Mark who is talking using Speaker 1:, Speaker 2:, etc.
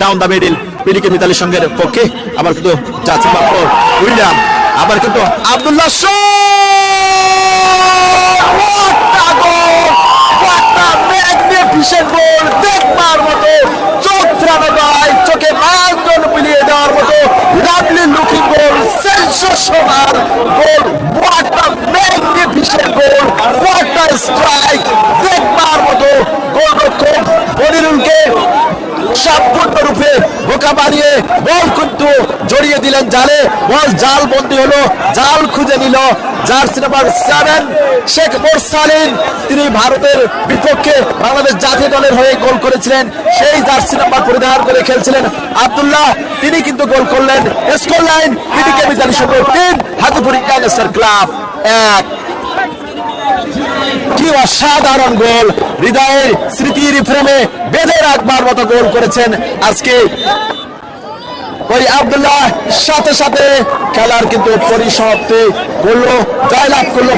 Speaker 1: Down the middle পিডিকে মিতালি সঙ্গের পক্ষে। আবার কিন্তু যাচ্ছে উইলিয়াম, আবার কিন্তু আব্দুল্লাহ ম্যাগনিফিসেন্ট দেওয়ার মতো মতো বোকা বানিয়ে বল কিন্তু জড়িয়ে দিলেন জালে। বল জাল বন্দি হলো, জাল খুঁজে নিল jersey number seven, Sheikh Morsalin তিনি ভারতের বিপক্ষে বাংলাদেশ জাতীয় দলের হয়ে গোল করেছিলেন। সেই জার্সি নাম্বার পরিধান করে খেলছিলেন আব্দুল্লাহ। তিনি কিন্তু গোল করলেন। স্কোর লাইন পিডিকে মিজানি সঙ্গে তিন ক্লাব। এক। কি অসাধারণ গোল। হৃদয়ের স্মৃতির ফ্রেমে বেঁধে রাখবার মতো গোল করেছেন আজকে। ওই আবদুল্লাহ, সাথে সাথে খেলার কিন্তু পরিসমাপ্তি করল জয়লাভ করল